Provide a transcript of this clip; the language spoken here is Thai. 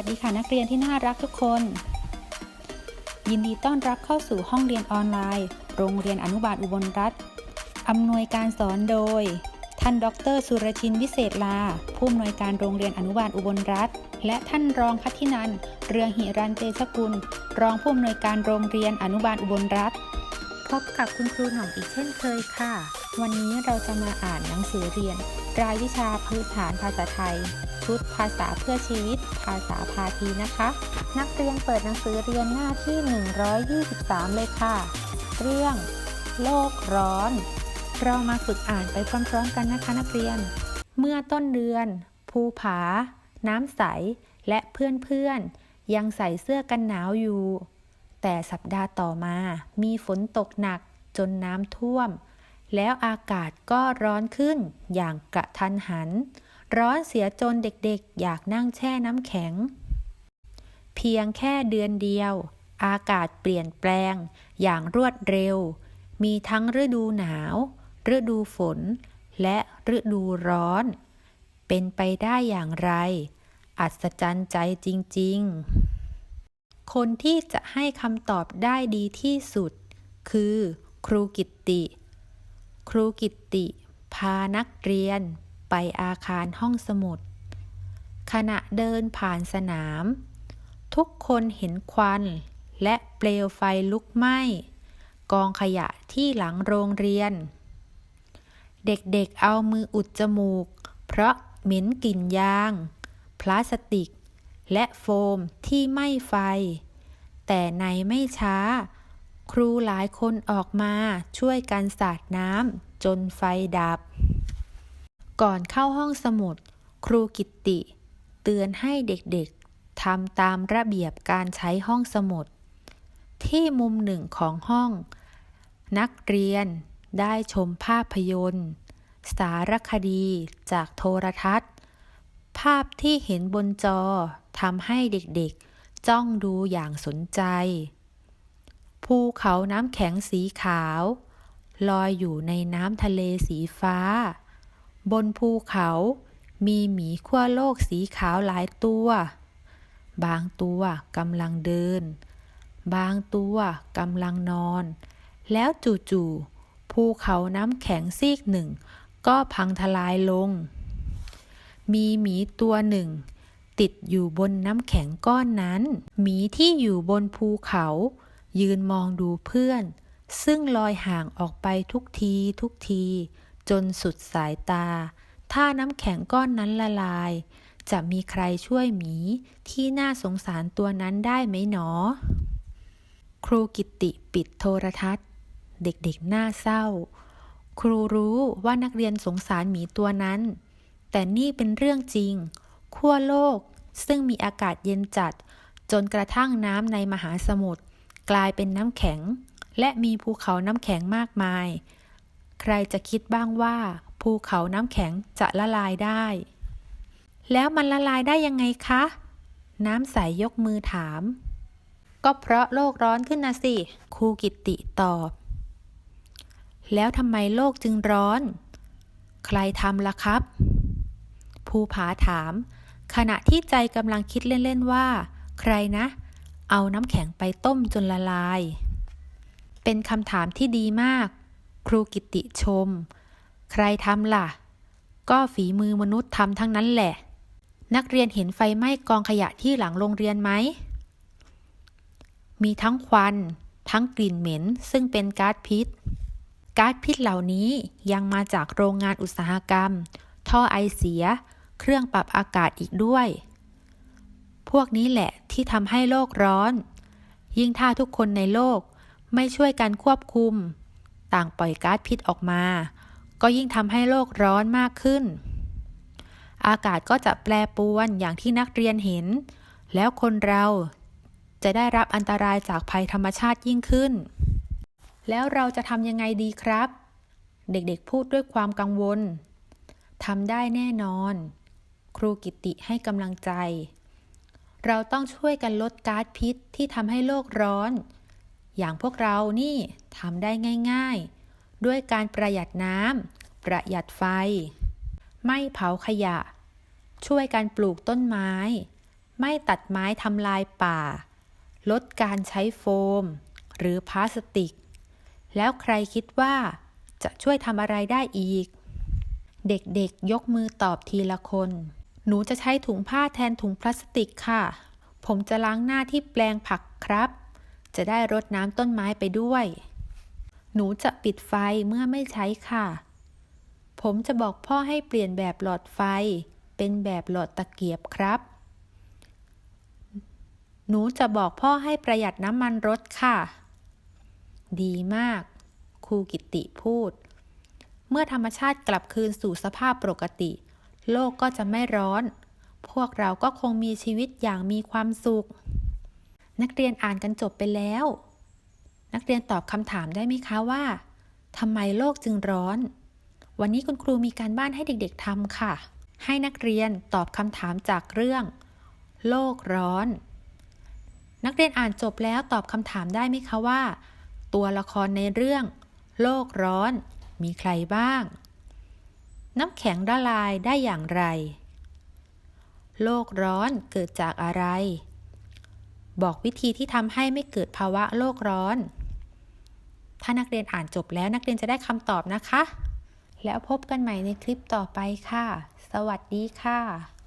วัสดีค่ะนักเรียนที่น่ารักทุกคน ยินดีต้อนรับเข้าสู่ห้องเรียนออนไลน์ โรงเรียนอนุบาลอุบลรัฐอำนวยการสอนโดย ท่านดร สุรชินวิเศษลา ผู้อำนวยการโรงเรียนอนุบาลอุบลรัฐ และท่านรองพัฒนันเรืองหิรันเตชกุล รองผู้อำนวยการโรงเรียนอนุบาลอุบลรัฐ พบกับคุณครูหน่องอีกเช่นเคยค่ะ วันนี้เราจะมาอ่านหนังสือเรียน รายวิชาพื้นฐานภาษาไทย ชุดภาษาเพื่อชีวิต ภาษาพาทีนะคะ นักเรียนเปิดหนังสือเรียนหน้าที่ 123 เลยค่ะ เรื่อง โลกร้อน เรามาฝึกอ่านไปพร้อมๆกันนะคะนักเรียน เมื่อต้นเดือน ภูผา น้ำใส และเพื่อนๆ ยังใส่เสื้อกันหนาวอยู่ แต่สัปดาห์ต่อมา มีฝนตกหนักจนน้ำท่วมแล้วอากาศก็ร้อนขึ้นอย่างกระทันหัน ร้อนเสียจนเด็กๆ อยากนั่งแช่น้ำแข็ง เพียงแค่เดือนเดียว อากาศเปลี่ยนแปลง อย่างรวดเร็ว มีทั้งฤดูหนาว ฤดูฝน และฤดูร้อน เป็นไปได้อย่างไร อัศจรรย์ใจจริง ๆ คนที่จะให้คำตอบได้ดีที่สุด คือ ครูกิตติ ครูกิตติ พานักเรียน ไปอาคารห้องสมุด ขณะเดินผ่านสนาม ทุกคนเห็นควัน และเปลวไฟลุกไหม้ กองขยะที่หลังโรงเรียน เด็กๆเอามืออุดจมูก เพราะเหม็นกลิ่นยาง พลาสติก และโฟมที่ไหม้ไฟ แต่ในไม่ช้า ครูหลายคนออกมาช่วยกันสาดน้ำจนไฟดับ ก่อนเข้าห้องสมุด ครูกิตติ เตือนให้เด็กๆทำตามระเบียบการใช้ห้องสมุด ที่มุมหนึ่งของห้อง นักเรียนได้ชมภาพยนตร์ สารคดีจากโทรทัศน์ ภาพที่เห็นบนจอทำให้เด็กๆ จ้องดูอย่างสนใจ ภูเขาน้ำแข็งสีขาว ลอยอยู่ในน้ำทะเลสีฟ้า บนภูเขา มีหมีขั้วโลกสีขาวหลายตัว บางตัวกำลังเดิน บางตัวกำลังนอน แล้วจู่ๆภูเขาน้ำแข็งซีกหนึ่ง ก็พังทลายลง มีหมีตัวหนึ่ง ติดอยู่บนน้ำแข็งก้อนนั้น หมีที่อยู่บนภูเขา ยืนมองดูเพื่อน ซึ่งลอยห่างออกไปทุกทีทุกที จนสุดสายตา ถ้าน้ำแข็งก้อนนั้นละลาย จะมีใครช่วยหมีที่น่าสงสารตัวนั้นได้ไหมหนอ ครูกิตติปิดโทรทัศน์ เด็กๆน่าเศร้า ครูรู้ว่านักเรียนสงสารหมีตัวนั้น แต่นี่เป็นเรื่องจริง ขั้วโลกซึ่งมีอากาศเย็นจัด จนกระทั่งน้ำในมหาสมุทรกลายเป็นน้ำแข็ง และมีภูเขาน้ำแข็งมากมาย ใครจะคิดบ้างว่า ภูเขาน้ำแข็งจะละลายได้ แล้วมันละลายได้ยังไงคะ น้ำใสยกมือถาม ก็เพราะโลกร้อนขึ้นนะสิ ครูกิตติตอบ แล้วทำไมโลกจึงร้อน ใครทำล่ะครับ ภูผาถาม ขณะที่ใจกำลังคิดเล่น ๆ ว่า ใครนะ เอาน้ำแข็งไปต้มจนละลาย เป็นคำถามที่ดีมาก ครูกิติชม ใครทำล่ะ ก็ฝีมือมนุษย์ทำทั้งนั้นแหละ นักเรียนเห็นไฟไหม้กองขยะที่หลังโรงเรียนไหม มีทั้งควัน ทั้งกลิ่นเหม็น ซึ่งเป็นก๊าซพิษ ก๊าซพิษเหล่านี้ยังมาจากโรงงานอุตสาหกรรม ท่อไอเสีย เครื่องปรับอากาศอีกด้วย พวกนี้แหละที่ทำให้โลกร้อน ยิ่งถ้าทุกคนในโลกไม่ช่วยกันควบคุม ต่างปล่อยก๊าซพิษออกมา ก็ยิ่งทำให้โลกร้อนมากขึ้น อากาศก็จะแปรปรวนอย่างที่นักเรียนเห็น แล้วคนเราจะได้รับอันตรายจากภัยธรรมชาติยิ่งขึ้น แล้วเราจะทำยังไงดีครับ เด็กๆพูดด้วยความกังวลทำได้แน่นอน ครูกิตติให้กำลังใจ เราต้องช่วยกันลดก๊าซพิษที่ทำให้โลกร้อน อย่างพวกเรานี่ทำได้ง่ายๆ ด้วยการประหยัดน้ำประหยัดไฟ ไม่เผาขยะ ช่วยกันปลูกต้นไม้ ไม่ตัดไม้ทำลายป่า ลดการใช้โฟม หรือพลาสติก แล้วใครคิดว่าจะช่วยทำอะไรได้อีก เด็กๆยกมือตอบทีละคน หนูจะใช้ถุงผ้าแทนถุงพลาสติกค่ะ ผมจะล้างหน้าที่แปลงผักครับ จะได้รดน้ำต้นไม้ไปด้วย หนูจะปิดไฟเมื่อไม่ใช้ค่ะ ผมจะบอกพ่อให้เปลี่ยนแบบหลอดไฟ เป็นแบบหลอดตะเกียบครับ หนูจะบอกพ่อให้ประหยัดน้ำมันรถค่ะ ดีมาก ครูกิติพูด เมื่อธรรมชาติกลับคืนสู่สภาพปกติ โลกก็จะไม่ร้อน พวกเราก็คงมีชีวิตอย่างมีความสุข นักเรียนอ่านกันจบไปแล้ว นักเรียนตอบคำถามได้ไหมคะว่าทำไมโลกจึงร้อน วันนี้คุณครูมีการบ้านให้เด็กๆทำค่ะ ให้นักเรียนตอบคำถามจากเรื่อง โลกร้อน นักเรียนอ่านจบแล้วตอบคำถามได้ไหมคะว่า ตัวละครในเรื่อง โลกร้อน มีใครบ้าง น้ำแข็งละลายได้อย่างไร โลกร้อนเกิดจากอะไร บอกวิธีที่ทำให้ไม่เกิดภาวะโลกร้อน ถ้านักเรียนอ่านจบแล้วนักเรียนจะได้คำตอบนะคะ แล้วพบกันใหม่ในคลิปต่อไปค่ะ สวัสดีค่ะ